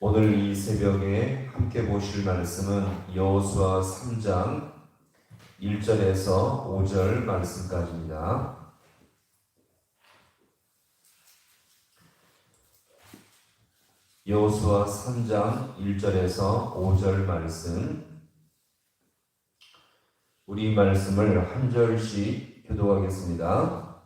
오늘 이 새벽에 함께 보실 말씀은 여호수아 3장 1절에서 5절 말씀까지입니다. 여호수아 3장 1절에서 5절 말씀 우리 말씀을 한 절씩 교도하겠습니다.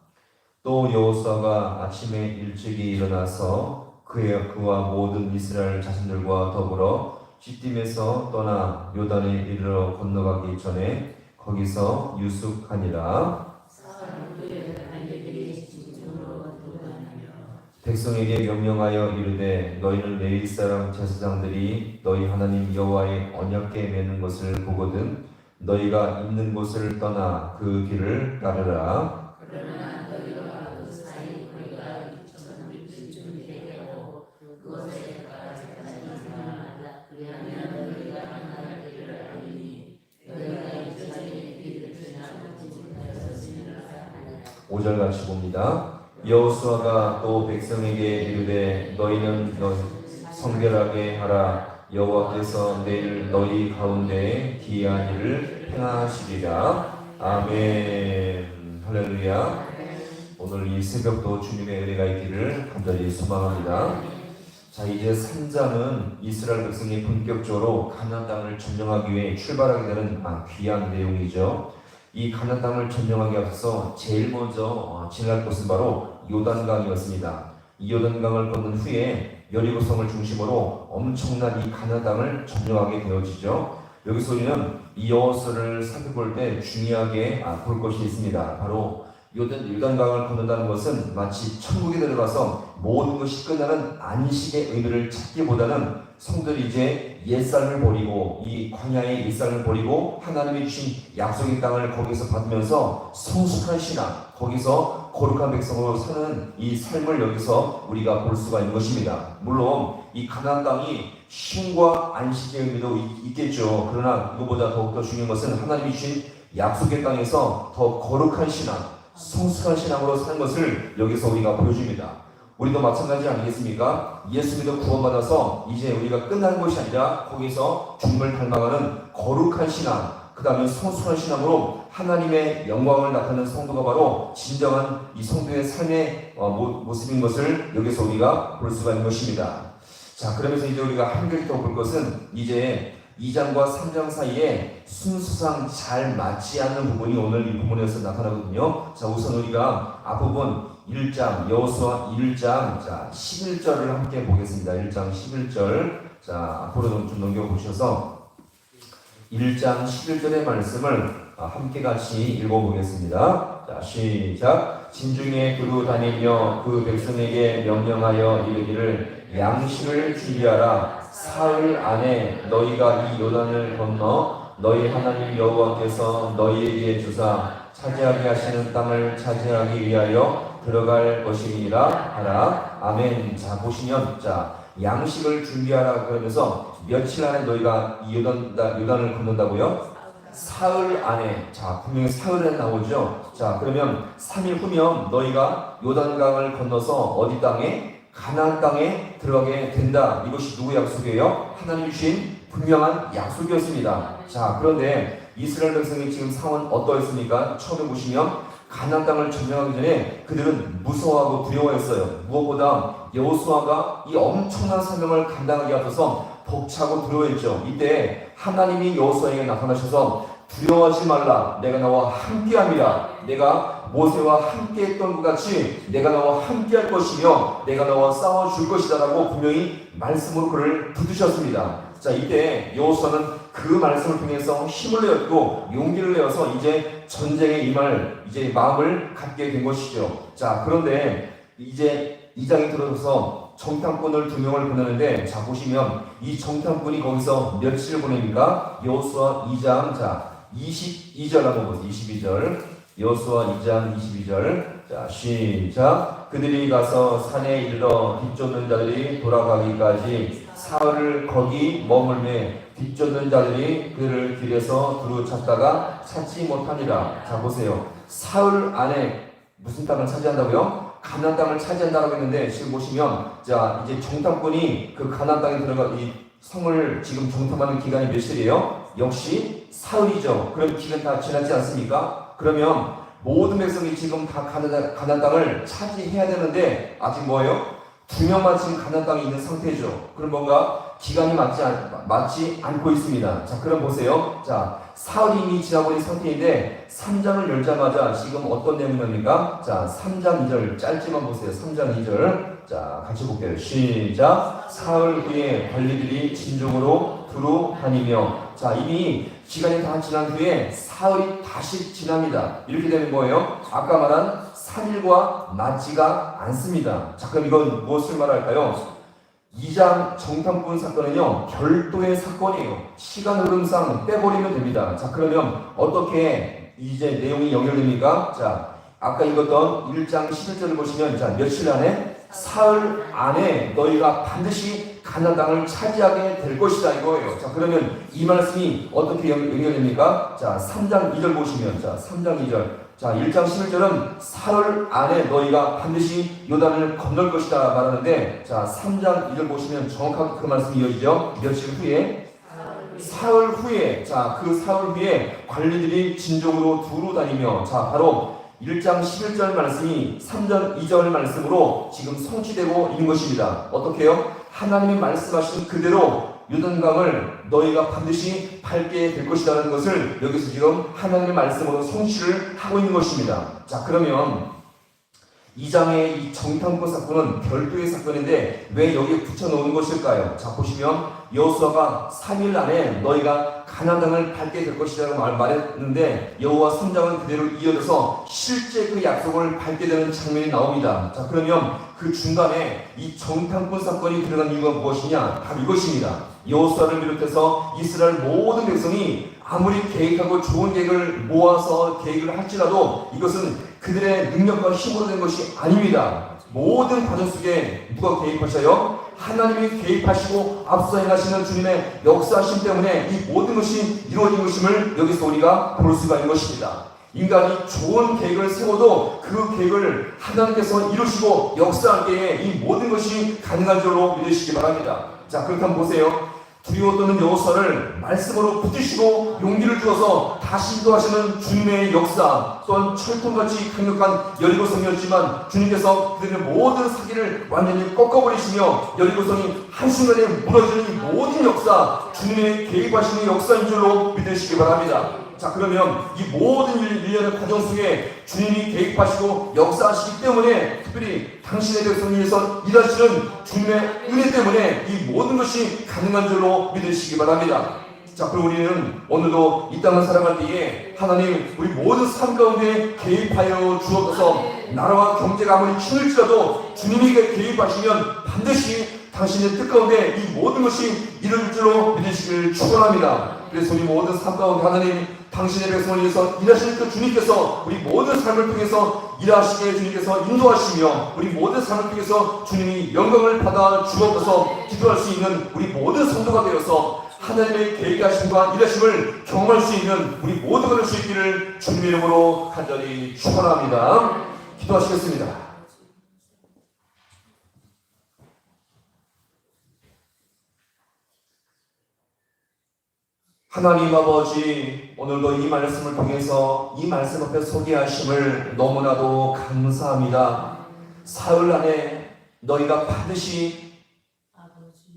또 여호수아가 아침에 일찍이 일어나서 그의 그와 모든 이스라엘 자신들과 더불어 시딤에서 떠나 요단에 이르러 건너가기 전에 거기서 유숙하니라. 백성에게 명령하여 이르되 너희는 레위 사람 제사장들이 너희 하나님 여호와의 언약궤 매는 것을 보거든 너희가 있는 곳을 떠나 그 길을 따르라 오절 같이 봅니다. 여호수아가 또 백성에게 이르되 너희는 너 성결하게 하라. 여호와께서 내일 너희 가운데에 기이한 일을 행하시리라. 아멘. 할렐루야. 오늘 이 새벽도 주님의 은혜가 있기를 간절히 소망합니다. 자 이제 3장은 이스라엘 백성이 본격적으로 가나안 땅을 점령하기 위해 출발하게 되는 아, 귀한 내용이죠 이 가나안 땅을 점령하기 앞서서 제일 먼저 어, 지날 곳은 바로 요단강이었습니다. 이 요단강을 건넌 후에 여리고성을 중심으로 엄청난 이 가나안 땅을 점령하게 되어지죠. 여기서 우리는 이 여호수를 살펴볼 때 중요하게 아, 볼 것이 있습니다. 바로 요단, 요단강을 건넌다는 것은 마치 천국에 들어가서 모든 것이 끝나는 안식의 의미를 찾기보다는 성들이 이제 옛삶을 버리고 이 광야의 옛삶을 버리고 하나님이 주신 약속의 땅을 거기서 받으면서 성숙한 신앙 거기서 거룩한 백성으로 사는 이 삶을 여기서 우리가 볼 수가 있는 것입니다. 물론 이 가나안 땅이 쉼과 안식의 의미도 있- 있겠죠. 그러나 이거보다 더욱더 중요한 것은 하나님이 주신 약속의 땅에서 더 거룩한 신앙, 성숙한 신앙으로 사는 것을 여기서 우리가 보여줍니다. 우리도 마찬가지 아니겠습니까? 예수 믿어 구원받아서 이제 우리가 끝난 것이 아니라 거기서 주님을 닮아가는 거룩한 신앙, 그 다음에 성숙한 신앙으로 하나님의 영광을 나타내는 성도가 바로 진정한 이 성도의 삶의 어, 모- 모습인 것을 여기서 우리가 볼 수가 있는 것입니다. 자, 그러면서 이제 우리가 한결 더볼 것은 이제 2장과 3장 사이에 순수상 잘 맞지 않는 부분이 오늘 이 부분에서 나타나거든요. 자, 우선 우리가 앞부분 1장, 여호수아 1장, 자, 11절을 함께 보겠습니다. 1장 11절. 자, 앞으로 좀 넘겨보셔서 1장 11절의 말씀을 아, 함께 같이 읽어보겠습니다. 자, 시작. 진중에 두루 다니며 그 백성에게 명령하여 이르기를 양식을 준비하라. 사흘 안에 너희가 이 요단을 건너 너희 하나님 여호와께서 너희에게 주사 차지하게 하시는 땅을 차지하기 위하여 들어갈 것이니라 하라. 아멘. 자 보시면 자 양식을 준비하라 그러면서 며칠 안에 너희가 이 요단 요단을 건넌다고요? 사흘 안에 자 분명히 사흘에 나오죠. 자 그러면 3일 후면 너희가 요단강을 건너서 어디 땅에 가나안 땅에 들어가게 된다. 이것이 누구 약속이에요? 하나님 주신 분명한 약속이었습니다. 자 그런데 이스라엘 백성이 지금 상황은 어떠했습니까? 처음에 보시면 가나안 땅을 점령하기 전에 그들은 무서워하고 두려워했어요. 무엇보다 여호수아가 이 엄청난 사명을 감당하기 앞서서 벅차고 두려워했죠. 이때 하나님이 여호수아에게 나타나셔서 두려워하지 말라. 내가 나와 함께함이라. 내가 모세와 함께했던 것 같이 내가 나와 함께할 것이며 내가 나와 싸워 줄 것이다라고 분명히 말씀으로 그를 붙드셨습니다. 자 이때 여호수아는 그 말씀을 통해서 힘을 내었고 용기를 내어서 이제 전쟁에 임할 이제 마음을 갖게 된 것이죠. 자 그런데 이제 이 장에 들어서서 정탐꾼을 두 명을 보내는데 자 보시면 이 정탐꾼이 거기서 며칠 보냅니까? 여호수아 2장 자 22절 한번 보세요. 22절 여호수아 2장 22절 자 시작 그들이 가서 산에 이르러 뒤쫓는 자들이 돌아가기까지 사흘을 거기 머물매 뒤쫓는 자들이 그를 길에서 두루 찾다가 찾지 못하니라 자 보세요 사흘 안에 무슨 땅을 차지한다고요? 가나안 땅을 차지한다라고 했는데 지금 보시면 자 이제 정탐꾼이 그 가나안 땅에 들어가 이 성을 지금 정탐하는 기간이 며칠이에요? 역시 사흘이죠. 그럼 기간 다 지났지 않습니까? 그러면 모든 백성이 지금 다 가나안, 땅을 차지해야 되는데 아직 뭐예요? 두 명만 지금 가나안 땅에 있는 상태죠. 그럼 뭔가 기간이 맞지, 않, 맞지 않고 있습니다. 자, 그럼 보세요. 자, 사흘이 이미 지나버린 상태인데 3장을 열자마자 지금 어떤 내용입니까? 자, 3장 2절 짧지만 보세요. 3장 2절. 자, 같이 볼게요. 시작. 사흘 후에 관리들이 진정으로 두루 다니며 자, 이미 기간이 다 지난 후에 사흘이 다시 지납니다. 이렇게 되는 거예요. 아까 말한 3일과 맞지가 않습니다. 자, 그럼 이건 무엇을 말할까요? 2장 정탐꾼 사건은요, 별도의 사건이에요. 시간 흐름상 빼버리면 됩니다. 자, 그러면 어떻게 이제 내용이 연결됩니까? 자, 아까 읽었던 1장 11절을 보시면, 자, 며칠 안에? 사흘 안에 너희가 반드시 가나안 땅을 차지하게 될 것이다 이거예요. 자, 그러면 이 말씀이 어떻게 연- 연결됩니까? 자, 3장 2절 보시면, 자, 3장 2절. 자, 1장 11절은 사흘 안에 너희가 반드시 요단을 건널 것이다 말하는데, 자, 3장 2절 보시면 정확하게 그 말씀이 이어지죠. 며칠 후에 사흘 후에 자 그 사흘 후에 관리들이 진정으로 두루 다니며 자 바로 1장 11절 말씀이 3장 2절 말씀으로 지금 성취되고 있는 것입니다. 어떻게요? 하나님이 말씀하신 그대로 요단강을 너희가 반드시 밟게 될 것이라는 것을 여기서 지금 하나님의 말씀으로 성취를 하고 있는 것입니다. 자 그러면 이 장의 이 정탐꾼 사건은 별도의 사건인데 왜 여기에 붙여놓은 것일까요? 자 보시면 여호수아가 3일 안에 너희가 가나안 땅을 밟게 될 것이라고 말, 말했는데 여호와 3장은 그대로 이어져서 실제 그 약속을 밟게 되는 장면이 나옵니다. 자 그러면 그 중간에 이 정탐꾼 사건이 들어간 이유가 무엇이냐? 바로 이것입니다. 여호수아를 비롯해서 이스라엘 모든 백성이 아무리 계획하고 좋은 계획을 모아서 계획을 할지라도 이것은 그들의 능력과 힘으로 된 것이 아닙니다. 모든 과정 속에 누가 개입하셔요? 하나님이 개입하시고 앞서 행하시는 주님의 역사하심 때문에 이 모든 것이 이루어진 것임을 여기서 우리가 볼 수가 있는 것입니다. 인간이 좋은 계획을 세워도 그 계획을 하나님께서 이루시고 역사할 때에 이 모든 것이 가능한 줄로 믿으시기 바랍니다. 자, 그렇다면 보세요. 두려워 떠는 여호사를 말씀으로 붙이시고 용기를 주어서 다시 인도하시는 주님의 역사 또한 철통같이 강력한 여리고성이었지만 주님께서 그들의 모든 사기를 완전히 꺾어버리시며 여리고성이 한순간에 무너지는 이 모든 역사 주님의 개입하시는 역사인 줄로 믿으시기 바랍니다. 자 그러면 이 모든 일- 일련의 과정 속에 주님이 개입하시고 역사하시기 때문에 특별히 당신의 백성을 위해서 일하시는 주님의 은혜 때문에 이 모든 것이 가능한 줄로 믿으시기 바랍니다. 자 그럼 우리는 오늘도 이 땅을 살아갈 때에 하나님 우리 모든 삶 가운데 개입하여 주옵소서 나라와 경제가 아무리 힘들지라도 주님이 개입하시면 반드시 당신의 뜻 가운데 이 모든 것이 이루어질 줄로 믿으시길 축원합니다. 그래서 우리 모든 삶 가운데 하나님 당신의 백성을 위해서 일하시는 그 주님께서 우리 모든 삶을 통해서 일하시게 주님께서 인도하시며 우리 모든 삶을 통해서 주님이 영광을 받아 주옵소서 기도할 수 있는 우리 모든 성도가 되어서 하나님의 계획하심과 일하심을 경험할 수 있는 우리 모두가 될 수 있기를 주님의 이름으로 간절히 축원합니다. 기도하시겠습니다. 하나님 아버지 오늘도 이 말씀을 통해서 이 말씀 앞에 서게 하심을 너무나도 감사합니다. 사흘 안에 너희가 반드시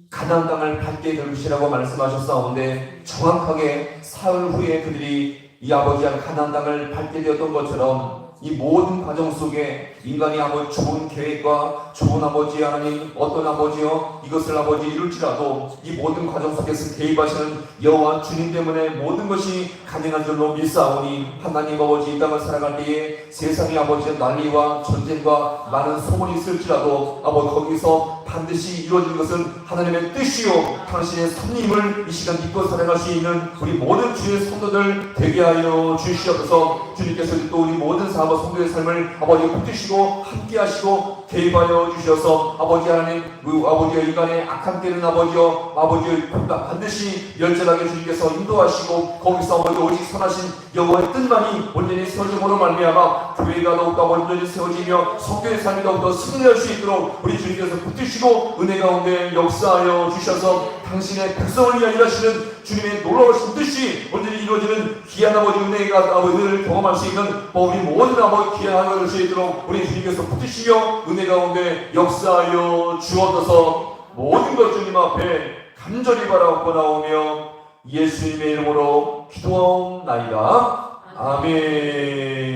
가나안 땅을 밟게 될 것이라고 말씀하셨사온데 정확하게 사흘 후에 그들이 이 아버지한 가나안 땅을 밟게 되었던 것처럼 이 모든 과정 속에 인간이 아무리 좋은 계획과 좋은 아버지 하나님 어떤 아버지요? 이것을 아버지 이룰지라도 이 모든 과정 속에서 개입하시는 여호와 주님 때문에 모든 것이 가능한 줄로 믿사오니 하나님 아버지 이 땅을 살아갈 때에 세상의 아버지 난리와 전쟁과 많은 소문이 있을지라도 아버지 거기서 반드시 이루어지는 것은 하나님의 뜻이요. 당신의 섭님을 이 시간 믿고 살아갈 수 있는 우리 모든 주의 성도들 되게 하여 주시옵소서. 주님께서 또 우리 모든 사과 성도의 삶을 아버지 붙드시고 함께 하시고 개입하여 주셔서 아버지 하나님 그 아버지의 인간의 악한 때는 아버지여 아버지의 반드시 멸절하게 주님께서 인도하시고 거기서 아버지 오직 선하신 여호와의 뜻만이 온전히 세워짐으로 말미암아 교회가 더욱더 온전히 세워지며 성교의 삶이 더욱더 승리할 수 있도록 우리 주님께서 붙드시고 은혜 가운데 역사하여 주셔서 당신의 백성을 위하여 일하시는 주님의 놀라우신 뜻이 온전히 이루어지는 귀한 아버지 은혜가 아버지를 경험할 수 있는 뭐 우리 모든 아버지 귀한 하나님 수 있도록 우리 주님께서 붙드시며 은혜 가운데 역사하여 주옵소서 모든 것 주님 앞에 간절히 바라옵고 나오며 예수님의 이름으로 기도하옵나이다. 아멘.